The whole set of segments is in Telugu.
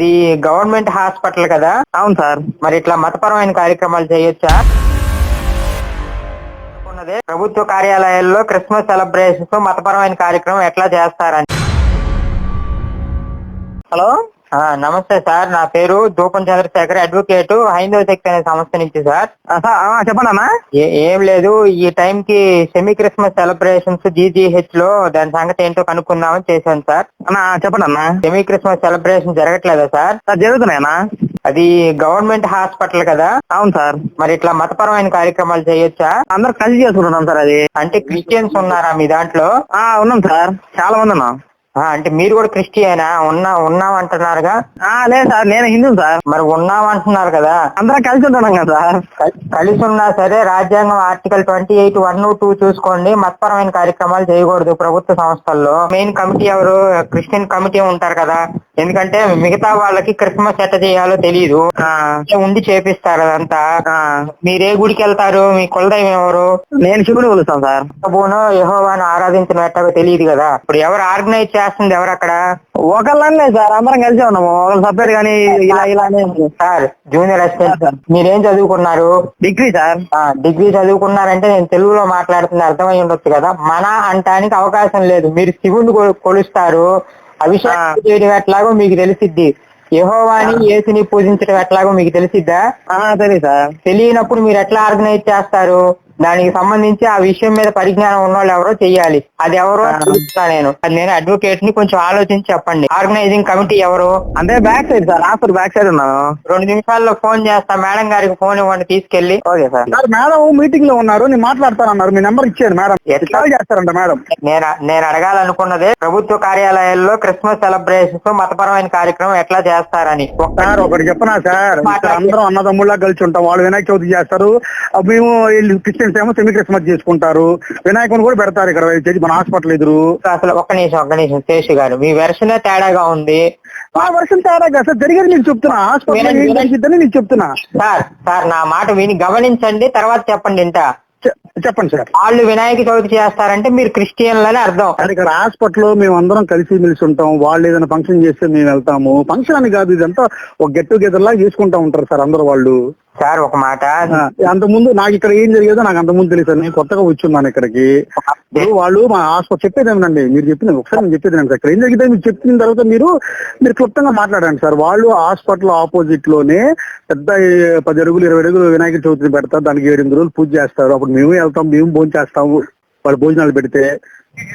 అది గవర్నమెంట్ హాస్పిటల్ కదా? అవును సార్. మరి ఇట్లా మతపరమైన కార్యక్రమాలు చేయొచ్చా? ప్రభుత్వ కార్యాలయాల్లో క్రిస్మస్ సెలబ్రేషన్స్ మతపరమైన కార్యక్రమం ఎట్లా చేస్తారని. హలో? నమస్తే సార్ నా పేరు దూపం చంద్రశేఖర్ అడ్వకేట్ హైందవ శక్తి అనే సంస్థ నుంచి సార్. ఆ, సార్ ఆ, చెప్పండి అన్న ఏ- లేదు ఈ టైం కి సెమీ క్రిస్మస్ సెలబ్రేషన్స్ జీజీహెచ్లో దాని సంగతి ఏంటో కనుక్కుందామని చేశాను సార్. అన్న చెప్పండి అన్న సెమీ క్రిస్మస్ సెలబ్రేషన్ జరగట్లేదా సార్? జరుగుతున్నాయన్నా అది గవర్నమెంట్ హాస్పిటల్ కదా? అవును సార్. మరి ఇట్లా మతపరమైన కార్యక్రమాలు చేయొచ్చా? అందరు కలిసి చేసుకుంటున్నాం సార్ అది. అంటే క్రిస్టియన్స్ ఉన్నారా మీ దాంట్లో? ఆ ఉన్నాం సార్. చాలా మంది ఉన్నాం. అంటే మీరు కూడా క్రిస్టియనా? ఉన్నా ఉన్నాం అంటున్నారుగా ఆ, లేదు సార్ నేను హిందూ సార్. మరి ఉన్నాం అంటున్నారు కదా? అందరం కలిసి ఉంటున్నాం కదా సార్. కల్- కలిసి ఉన్నా సరే రాజ్యాంగం article twenty eight one two చూసుకోండి. మతపరమైన కార్యక్రమాలు చేయకూడదు ప్రభుత్వ సంస్థల్లో. మెయిన్ కమిటీ ఎవరు? క్రిస్టియన్ కమిటీ ఉంటారు కదా. ఎందుకంటే మిగతా వాళ్ళకి క్రిస్మస్ ఎట్ట చేయాలో తెలియదు ఉండి చేపిస్తారు అదంతా. మీరే గుడికి వెళ్తారు? మీ కులదైవం ఎవరు? నేను శివుని కొలుస్తాను సార్. ప్రభువును యెహోవాను ఆరాధించడం ఎట్టగో తెలియదు కదా. ఇప్పుడు ఎవరు ఆర్గనైజ్ చేస్తుంది ఎవరు అక్కడ? ఒకళ్ళనే సార్ అందరం కలిసి ఉన్నాము. ఒకళ్ళు సపరేట్ కానీ ఇలా ఇలా సార్ జూనియర్ అసిస్టెంట్ మీరేం చదువుకున్నారు? Degree sir. డిగ్రీ చదువుకున్నారంటే నేను తెలుగులో మాట్లాడుతున్న అర్థమై ఉండొచ్చు కదా. మన అంటానికి అవకాశం లేదు. మీరు శివుని కొలుస్తారు. అభిషేకం చేయడం ఎట్లాగో మీకు తెలిసిద్ది. యహోవాని యేసుని పూజించడం ఎట్లాగో మీకు తెలిసిద్దా? తెలియదు సార్. తెలియనప్పుడు మీరు ఎట్లా ఆర్గనైజ్ చేస్తారు? దానికి సంబంధించి ఆ విషయం మీద పరిజ్ఞానం ఉన్న వాళ్ళు ఎవరో చెయ్యాలి. అది ఎవరో నేను. అది నేను అడ్వకేట్ని కొంచెం ఆలోచించి చెప్పండి. ఆర్గనైజింగ్ కమిటీ ఎవరు? అంటే back side sir hospital back side ఉన్నాను. రెండు నిమిషాల్లో ఫోన్ చేస్తా. మేడం గారికి ఫోన్ ఇవ్వండి తీసుకెళ్ళి ఓకే సార్ సార్ మేడం మీటింగ్లో ఉన్నారు నేను మాట్లాడతానన్నారు. మీ నెంబర్ ఇచ్చారు మేడం. ఎట్లా? చేస్తారంట మేడం. నేను నేను అడగాలనుకున్నదే ప్రభుత్వ కార్యాలయాల్లో క్రిస్మస్ సెలబ్రేషన్స్ మతపరమైన కార్యక్రమం ఎట్లా చేస్తారని. సార్ ఒకటి చెప్పనా సార్ అందరం అన్నదమ్ముల్లా కలిసి ఉంటాం. వాళ్ళు వినాయక చవితి చేస్తారు. మేము వీళ్ళు క్రిస్టియన్స్ ఏమో సెమీ క్రిస్మస్ చేసుకుంటారు. వినాయకుని కూడా పెడతారు ఇక్కడ. మన హాస్పిటల్ ఎదురు. అసలు ఒక్క నిమిషం ఒక్క నిమిషం శేషు గారు. మీ వెర్షనే తేడాగా ఉంది. ఆ వర్షం తేడా కదా. సార్ జరిగేది నీకు చెప్తున్నా. హాస్పిటల్ నీకు చెప్తున్నా. సార్ సార్ నా మాట విని గమనించండి తర్వాత చెప్పండి చె- చెప్పండి సార్. వాళ్ళు వినాయక చవితి చేస్తారంటే మీరు క్రిస్టియన్లని అర్థం. ఇక్కడ హాస్పిటల్ మేము అందరం కలిసి మెలిసి ఉంటాం. వాళ్ళు ఏదైనా ఫంక్షన్ చేస్తే మేము వెళ్తాము. ఫంక్షన్ అని కాదు ఇదంతా ఒక గెట్ టుగెదర్ లాగా చేసుకుంటా ఉంటారు సార్ అందరూ వాళ్ళు. సార్ ఒక మాట. అంత ముందు నాకు ఇక్కడ ఏం జరిగేదో నాకు అంత ముందు తెలుసు నేను కొత్తగా వచ్చున్నాను ఇక్కడికి. వాళ్ళు మా హాస్పిటల్ చెప్పేది ఏమనండి? మీరు చెప్పిన ఒకసారి నేను చెప్పేది సార్. ఇక్కడ ఏం జరిగితే మీరు చెప్పిన తర్వాత మీరు మీరు క్లుప్తంగా మాట్లాడండి సార్. వాళ్ళు హాస్పిటల్ ఆపోజిట్లోనే పెద్ద పది అడుగులు ఇరవై అడుగులు వినాయక చవితిని పెడతారు. దానికి ఏడెనిమిది రోజులు పూజ చేస్తారు. అప్పుడు మేము వెళ్తాం మేము భోజనం చేస్తాము వాళ్ళు భోజనాలు పెడితే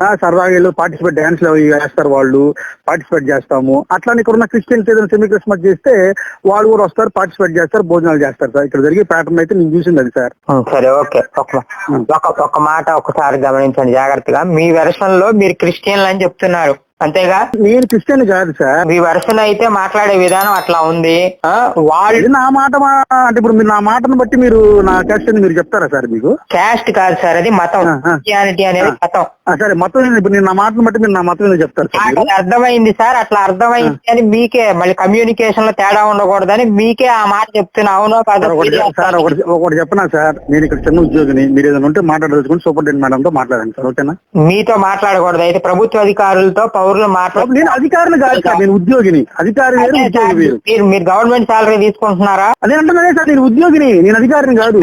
సరదాగా వెళ్ళి పార్టిసిపేట్ డాన్స్ వేస్తారు వాళ్ళు పార్టిసిపేట్ చేస్తాము. అట్లానే ఇక్కడ ఉన్న క్రిస్టియన్స్ ఏదైనా సెమీ క్రిస్మస్ చేస్తే వాళ్ళు కూడా వస్తారు పార్టిసిపేట్ చేస్తారు భోజనాలు చేస్తారు సార్. ఇక్కడ జరిగే ప్యాటర్న్ అయితే నేను చూసింది అది సార్. సరే ఓకే ఒక ఒక మాట ఒకసారి గమనించండి జాగ్రత్తగా. మీ వెర్షన్లో మీరు క్రిస్టియన్లు అని చెప్తున్నారు. అంతేగా? నేను క్రిస్టియన్ కాదు సార్. మీ వెర్షన్ అయితే మాట్లాడే విధానం అట్లా ఉంది. ఆ, వాళ్ళు నా మాట మా- అంటే ఇప్పుడు మీరు నా మాటను బట్టి మీరు నా క్యాస్ట్ మీరు చెప్తారా సార్ మీకు? క్యాస్ట్ కాదు సార్ అది మతం. క్రిస్టియానిటీ అనేది మతం. సరే మొత్తం? ఇప్పుడు నేను నా మాటను బట్టి మీరు నా మతం ఏందో చెప్తారు అర్థమైంది సార్ అట్లా అర్థమైంది అని మీకే మళ్ళీ కమ్యూనికేషన్లో తేడా ఉండకూడదని మీకే ఆ మాట చెప్తున్నా అవునో సార్ కాదో ఒకటి సార్ ఒకటి చెప్పనా సార్? నేను ఇక్కడ చిన్న ఉద్యోగిని మీరు ఏదైనా ఉంటే మాట్లాడదలుచుకుని సూపరింటెండెంట్ మేడం తో మాట్లాడండి సార్ ఓకేనా? మీతో మాట్లాడకూడదు. అయితే ప్రభుత్వ అధికారులతో పౌరులు మాట్లాడు నేను అధికారిని కాదు సార్ నేను ఉద్యోగిని. అధికారి వేరు ఉద్యోగి వేరు. మీరు గవర్నమెంట్ సాలరీ తీసుకుంటున్నారా? అదే అంటున్నానే సార్ నేను ఉద్యోగిని నేను అధికారిని కాదు.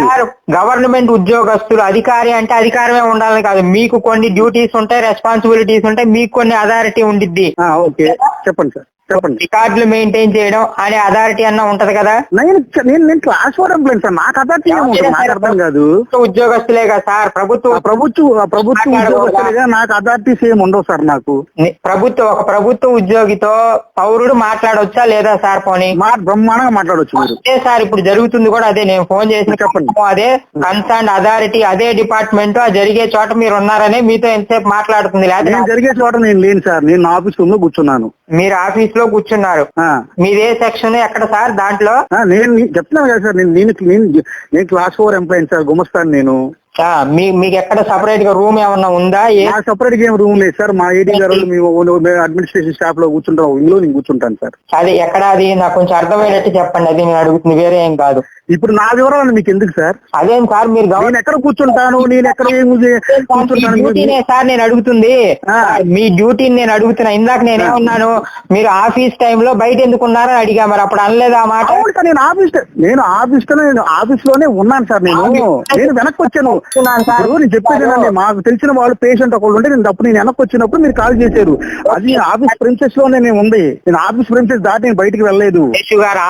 గవర్నమెంట్ ఉద్యోగస్తులు అధికారి అంటే అధికారమే ఉండాలని కాదు. మీకు కొన్ని డ్యూటీస్ ఉంటాయి రెస్పాన్సిబిలిటీస్ ఉంటాయి మీకు కొన్ని అథారిటీ ఉండిద్ది. ఓకే. చెప్పండి సార్. చెప్పండి. రికార్డులు మెయింటైన్ చేయడం అనే అథారిటీ అన్న ఉంటది కదా? నేను నేను నేను క్లాస్ ఫోర్ ఎంప్లాయ్ సార్. నాకు అథారిటీ ఏముంటుంది నాకు అర్థం కాదు. ఉద్యోగస్తులే కదా సార్. ప్రభుత్వ ప్రభుత్వ ప్రభుత్వ ఉద్యోగస్తులుగా నాకు అథారిటీస్ ఏమి ఉండవు సార్ నాకు ప్రభుత్వ ఒక ప్రభుత్వ ఉద్యోగితో పౌరుడు మాట్లాడొచ్చా లేదా సార్ పోనీ? మా బ్రహ్మాండంగా మాట్లాడొచ్చు అదే సార్ ఇప్పుడు జరుగుతుంది కూడా అదే. నేను ఫోన్ చేసిన చెప్పండి. అదే కన్సర్న్ అథారిటీ అదే డిపార్ట్మెంట్ ఆ జరిగే చోట మీరు ఉన్నారనే మీతో ఎంతసేపు మాట్లాడుతుంది జరిగే చోట నేను లేను సార్. నేను నా ఆఫీస్ రూమ్లో కూర్చున్నాను. మీరు ఆఫీస్ లో కూర్చున్నారు. మీదే సెక్షన్ ఎక్కడ సార్ దాంట్లో? నేను చెప్తున్నాను కదా సార్ నేను నేను క్లాస్ ఫోర్ ఎంప్లాయీ సార్ గుమస్తాను నేను. ఆ, మీ మీకు ఎక్కడ సపరేట్గా రూమ్ ఏమన్నా ఉందా? సపరేట్ ఏం రూమ్ లేదు సార్. మా ఏడీ గారు అడ్మినిస్ట్రేషన్ స్టాఫ్లో కూర్చుంటాం. ఇందులో నేను కూర్చుంటాను సార్. అది ఎక్కడ? అది నాకు కొంచెం అర్థమయ్యేటట్టు చెప్పండి. అది నేను అడుగుతుంది. వేరే ఏం కాదు. ఇప్పుడు నా వివరాలు మీకు ఎందుకు సార్? అదేం సార్ మీరు నేను ఎక్కడ కూర్చుంటాను? నేను ఎక్కడ ఏం చే- కూర్చుంటాను? డ్యూటీనే సార్ నేను అడుగుతుంది. మీ డ్యూటీని నేను అడుగుతున్నా. ఇందాక నేనే ఉన్నాను. మీరు ఆఫీస్ టైంలో బయట ఎందుకు ఉన్నారని అడిగా మరి అప్పుడు అనలేదు ఆ మాట? నేను ఆఫీస్ నేను ఆఫీస్లో నేను ఆఫీస్లోనే ఉన్నాను సార్ నేను. నేను వెనక్కి వచ్చాను. నేను చెప్పేదేనండి మాకు తెలిసిన వాళ్ళు పేషెంట్ ఒకళ్ళు ఉంటే నేను అప్పుడు నేను వెనక్కి వచ్చినప్పుడు మీరు కాల్ చేశారు. అది ఆఫీస్ ప్రిన్సెస్లోనే నేను ఉంది. నేను ఆఫీస్ ప్రిన్సెస్ దాటి నేను బయటికి వెళ్ళలేదు.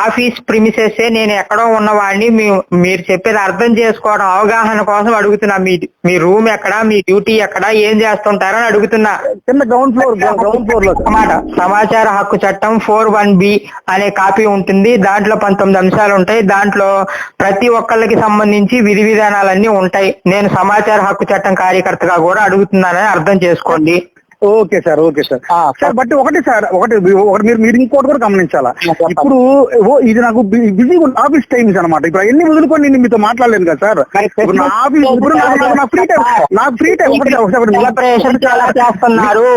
ఆఫీస్ ప్రిమిసెస్ నేను ఎక్కడో ఉన్నవాడిని. మీ మీరు చెప్పేది అర్థం చేసుకోవడం అవగాహన కోసం అడుగుతున్నా. మీ మీ రూమ్ ఎక్కడ? మీ డ్యూటీ ఎక్కడ? ఏం చేస్తుంటారని అడుగుతున్నా. కింద గ్రౌండ్ ఫ్లోర్ గ్రౌండ్ ఫ్లోర్లో. అన్నమాట. సమాచార హక్కు చట్టం ఫోర్ వన్ బి అనే కాపీ ఉంటుంది. దాంట్లో పంతొమ్మిది అంశాలు ఉంటాయి. దాంట్లో ప్రతి ఒక్కళ్ళకి సంబంధించి విధి విధానాలన్నీ ఉంటాయి. నేను సమాచార హక్కు చట్టం కార్యకర్తగా కూడా అడుగుతున్నానని అర్థం చేసుకోండి. Okay sir okay sir. Sir but ఒకటి సార్ ఒకటి ఒకటి మీరు మీరు ఇంకోటి కూడా గమనించాలా. ఇప్పుడు ఇది నాకు బిజీ ఆఫీస్ టైమ్స్ అనమాట ఇప్పుడు ఎన్ని వదులుకొని నేను మీతో మాట్లాడలేను కదా సార్. ఇప్పుడు నా ఆఫీస్ ఇప్పుడు నాకు ఫ్రీ టైం నాకు ఫ్రీ టైం ఒకటి చేస్తున్నారు?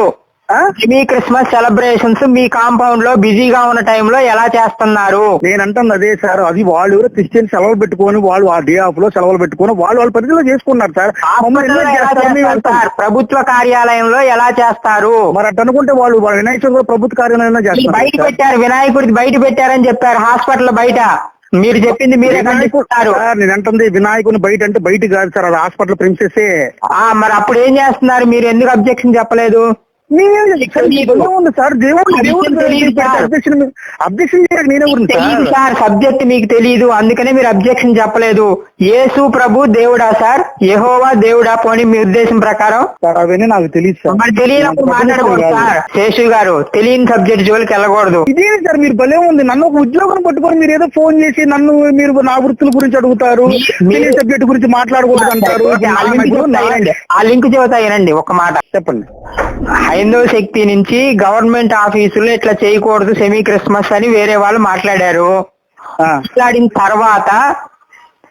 మీ క్రిస్మస్ సెలబ్రేషన్స్ మీ కాంపౌండ్లో బిజీగా ఉన్న టైంలో ఎలా చేస్తున్నారు? నేను అంటుంది అదే సార్ అది వాళ్ళు ఎవరో క్రిస్టియన్ సెలవులు పెట్టుకొని వాళ్ళు ఆ డే ఆఫ్లో సెలవులు పెట్టుకొని వాళ్ళు వాళ్ళ పరిధిలో చేసుకున్నారు సార్? ప్రభుత్వ కార్యాలయంలో ఎలా చేస్తారు? మరి అట్ట అనుకుంటే వాళ్ళు వాళ్ళ వినాయక చవితి కూడా ప్రభుత్వ కార్యాలయంలో చేస్తారు. బయట. పెట్టారు వినాయకుడి బయట పెట్టారని చెప్పారు హాస్పిటల్ బయట. మీరు చెప్పింది మీరే వినాయకుడు సార్ నేను అంటుంది వినాయకుని బయట అంటే బయట కాదు సార్ అది హాస్పిటల్ ప్రిన్సెసే ఆ, మరి అప్పుడు ఏం చేస్తున్నారు? మీరు ఎందుకు అబ్జెక్షన్ చెప్పలేదు? సార్ సబ్జెక్ట్ మీకు తెలియదు అందుకనే మీరు అబ్జెక్షన్ చెప్పలేదు. యేసు ప్రభు దేవుడా సార్? యెహోవా దేవుడా? పోనీ మీ ఉద్దేశం ప్రకారం? అవన్నీ నాకు తెలియదు సార్. మరి తెలియనప్పుడు మాట్లాడకూడదు. సార్. శేషు గారు తెలియని సబ్జెక్ట్ జోలికి వెళ్ళకూడదు. ఇదే సార్ మీరు భలే ఉంది. నన్ను ఒక ఉద్యోగం పట్టుకొని మీరు ఏదో ఫోన్ చేసి నన్ను మీరు నా వృత్తుల గురించి అడుగుతారు తెలియని సబ్జెక్ట్ గురించి మాట్లాడకూడదు అంటారు. ఆ లింక్ చెబుతా వినండి. ఆ లింక్ చెబుతా వినండి ఒక మాట. చెప్పండి. హైందవ శక్తి నుంచి గవర్నమెంట్ ఆఫీసులో ఇట్లా చేయకూడదు సెమీ క్రిస్మస్ అని వేరే వాళ్ళు మాట్లాడారు. మాట్లాడిన తర్వాత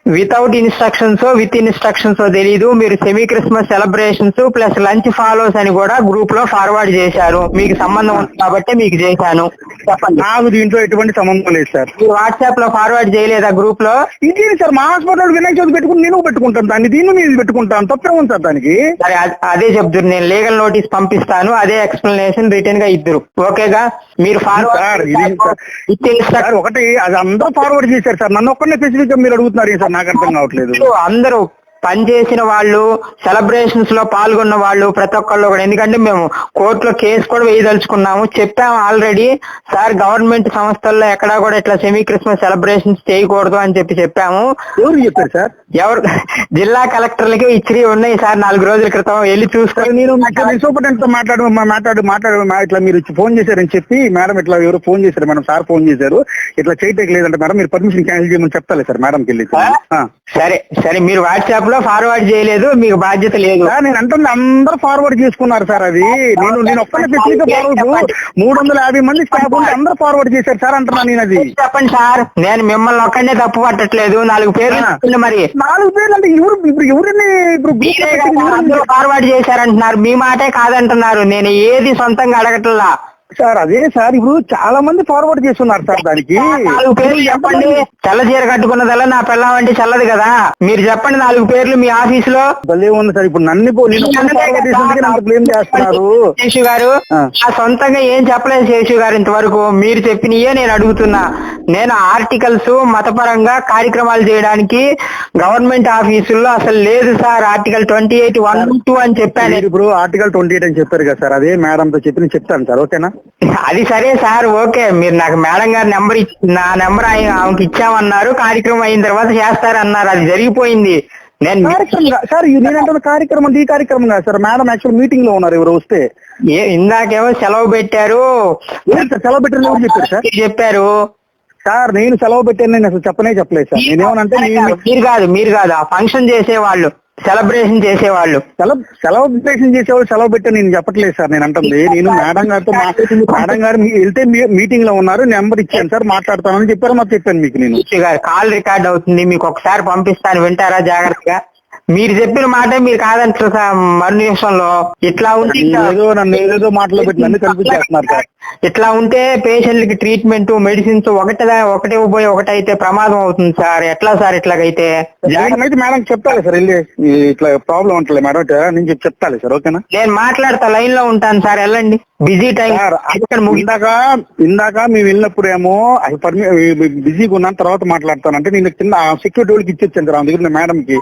వితౌట్ ఇన్స్ట్రక్షన్స్ విత్ ఇన్స్ట్రక్షన్స్ తెలీదు. మీరు semi Christmas celebrations plus lunch follows అని కూడా గ్రూప్లో ఫార్వర్డ్ చేశారు. మీకు సంబంధం ఉంది కాబట్టి మీకు చేశాను. చెప్పండి. నాకు దీంట్లో ఎటువంటి సంబంధం లేదు సార్. మీరు వాట్సాప్లో ఫార్వర్డ్ చేయలేదా గ్రూప్లో? ఇంకేంటి సార్? మా హాస్పిటల్ వినాయక చవితి పెట్టుకుని నేను పెట్టుకుంటాను. దాన్ని దీన్ని నేను పెట్టుకుంటాను. తప్పే ఉంది సార్ దానికి? సరే అదే చెప్తున్నారు నేను లీగల్ నోటీస్ పంపిస్తాను. అదే ఎక్స్ప్లెనేషన్ రిటర్న్గా ఇద్దరు. ఓకేగా? మీరు ఫార్వర్డ్ ఒకటి అది అందరూ ఫార్వర్డ్ చేశారు సార్. నన్ను ఒక్కనే స్పెసిఫిక్గా మీరు అడుగుతున్నారు సార్? నాకు అర్థం కావట్లేదు. అందరూ పనిచేసిన వాళ్ళు సెలబ్రేషన్స్లో పాల్గొన్న వాళ్ళు ప్రతి ఒక్కళ్ళు కూడా. ఎందుకంటే మేము కోర్టులో కేసు కూడా వేయదలుచుకున్నాము. చెప్పాము ఆల్రెడీ. సార్ గవర్నమెంట్ సంస్థల్లో ఎక్కడా కూడా ఇట్లా సెమీ క్రిస్మస్ సెలబ్రేషన్స్ చేయకూడదు అని చెప్పి చెప్పాము. ఎవరు చెప్పారు సార్? ఎవరు? జిల్లా కలెక్టర్లకి ఇచ్చిరి ఉన్నాయి సార్ నాలుగు రోజుల క్రితం వెళ్ళి చూసుకొని నేను సూపరింటెండెంట్తో మాట్లాడు మాట్లాడు మాట్లాడు ఇట్లా మీరు ఇచ్చి ఫోన్ చేశారని చెప్పి మేడం ఇట్లా ఎవరు ఫోన్ చేశారు మేడం సార్ ఫోన్ చేశారు. ఇట్లా చేయటం లేదంటే మేడం మీరు పర్మిషన్ క్యాన్సిల్ చేయమని చెప్తాలే సార్ మేడంకి వెళ్ళి. సరే సరే మీరు వాట్సాప్లో ఫార్వర్డ్ చేయలేదు మీకు బాధ్యత లేదు. నేను అంటుంది అందరూ ఫార్వర్డ్ చేసుకున్నారు సార్ అది. నేను నేను ఒక్కనే గా ఫార్వర్డ్ మూడు వందల యాభై మంది స్టాఫ్ ఉంటే అందరూ ఫార్వర్డ్ చేశారు సార్ అంటున్నా నేను అది. చెప్పండి సార్. నేను మిమ్మల్ని ఒక్కడే తప్పు పట్టట్లేదు. నాలుగు పేర్లు మరి. నాలుగు పేర్లు అంటే ఎవరు ఇప్పుడు ఎవరిని ఇప్పుడు ఫార్వర్డ్ చేశారంటున్నారు. మీ మాటే కాదంటున్నారు. నేను ఏది సొంతంగా అడగట్లా. సార్ అదే సార్ ఇప్పుడు చాలా మంది ఫార్వర్డ్ చేస్తున్నారు సార్ దానికి. నాలుగు పేర్లు చెప్పండి. తెల్ల చీర కట్టుకున్నదల్లా నా పిల్లం అంటే చల్లదు కదా. మీరు చెప్పండి నాలుగు పేర్లు మీ ఆఫీసులో. భలే ఉంది సార్ ఇప్పుడు నన్ను బ్లేమ్ చేస్తున్నారు. శేషు గారు. ఆ. సొంతంగా ఏం చెప్పలేదు శేషు గారు ఇంతవరకు. మీరు చెప్పినయే నేను అడుగుతున్నా. నేను ఆర్టికల్స్ మతపరంగా కార్యక్రమాలు చేయడానికి గవర్నమెంట్ ఆఫీసుల్లో అసలు లేదు sir. Article twenty eight one two అని చెప్పాను. ఇప్పుడు ఆర్టికల్ ట్వంటీ ఎయిట్ అని చెప్పారు కదా సార్ అదే మేడం తో చెప్పి చెప్తాను సార్ ఓకేనా? అది సరే సార్ ఓకే. మీరు నాకు మేడం గారి నెంబర్ నా నెంబర్ ఆయన ఆమెకి ఇచ్చామన్నారు. కార్యక్రమం అయిన తర్వాత చేస్తారన్నారు. అది జరిగిపోయింది. నేను కార్యక్రమం కా- సార్ ఇది నేనంటున్న కార్యక్రమం ఈ కార్యక్రమం కాదు సార్. మేడం యాక్చువల్ మీటింగ్లో ఉన్నారు ఎవరు వస్తే. ఏ- ఇందాకేమో సెలవు పెట్టారు. ఏంటి సార్ సెలవు పెట్టిన ఎవరు చెప్పారు సార్? చెప్పారు? సార్ నేను సెలవు పెట్టాను నేను అసలు చెప్పనే చెప్పలేదు సార్. నేనేమనంటే నేను మీరు కాదు మీరు కాదు. ఆ ఫంక్షన్ చేసేవాళ్ళు. సెలబ్రేషన్ చేసేవాళ్ళు. సెలబ్రేషన్ చేసేవాళ్ళు సెలవు పెట్టాను నేను చెప్పట్లేదు సార్. నేను అంటుంది నేను మేడం గారితో మేడం గారు మీ- వెళ్తే మీటింగ్లో ఉన్నారు. నెంబర్ ఇచ్చాను సార్. మాట్లాడతానని చెప్పారు. మాకు చెప్పాను మీకు నేను. కాల్ రికార్డ్ అవుతుంది. మీకు ఒకసారి పంపిస్తాను. వింటారా? జాగ్రత్తగా. మీరు చెప్పిన మాట మీరు కాదంటారు సార్. మరు నిమిషంలో ఇట్లా ఉంటే ఏదో నన్ను ఏదేదో మాటలో పెట్టి నన్ను కల్పించేస్తున్నారు సార్. ఇట్లా ఉంటే పేషెంట్లకి ట్రీట్మెంట్ మెడిసిన్స్ ఒకటే ఒకటే పోయి ఒకటి అయితే ప్రమాదం అవుతుంది సార్. ఎట్లా సార్ ఇట్లాగైతే? మేడం అయితే మేడం చెప్తాలే సార్ వెళ్ళి ఇట్లా ప్రాబ్లం ఉంటుంది మేడం నేను చెప్తాలే సార్ ఓకేనా? నేను మాట్లాడతా లైన్లో ఉంటాను సార్ వెళ్ళండి. బిజీ టైం ఇందాక ఇందాక మేము వెళ్ళినప్పుడేమో అది పర్మి బిజీగా ఉన్నాను తర్వాత మాట్లాడతానంటే నేను కింద సెక్యూరిటీ వాళ్ళకి ఇచ్చేచ్చాను సార్ దగ్గర మేడం కి.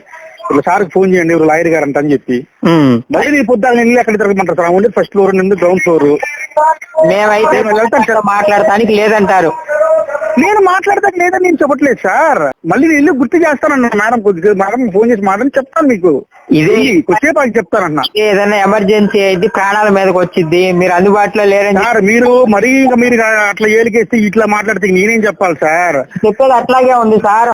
సార్కి ఫోన్ చేయండి ఎవరు లాయర్ గారు అంట అని చెప్పి. మళ్ళీ నీ పొద్దున్న నేను ఎక్కడ తిరగమంటారు సార్. ఉండి ఫస్ట్ ఫ్లోర్ నుండి గ్రౌండ్ ఫ్లోర్ మేమైతే సార్. మాట్లాడటానికి లేదంటారు. నేను మాట్లాడతాక లేదని నేను చెప్పట్లేదు సార్. మళ్ళీ వెళ్ళి గుర్తు చేస్తానన్న మేడం కొద్దిగా మేడం ఫోన్ చేసి మాట్లాడి చెప్తాను మీకు. ఇదే కొద్దిసేపు అది చెప్తానన్న. ఏదైనా ఎమర్జెన్సీ అయితే ప్రాణాల మీదకి వచ్చింది మీరు అందుబాటులో లేరని సార్ మీరు మరీ మీరు అట్లా ఏలికేస్తే ఇట్లా మాట్లాడితే నేనేం చెప్పాలి సార్? చెప్పేది అట్లాగే ఉంది సార్.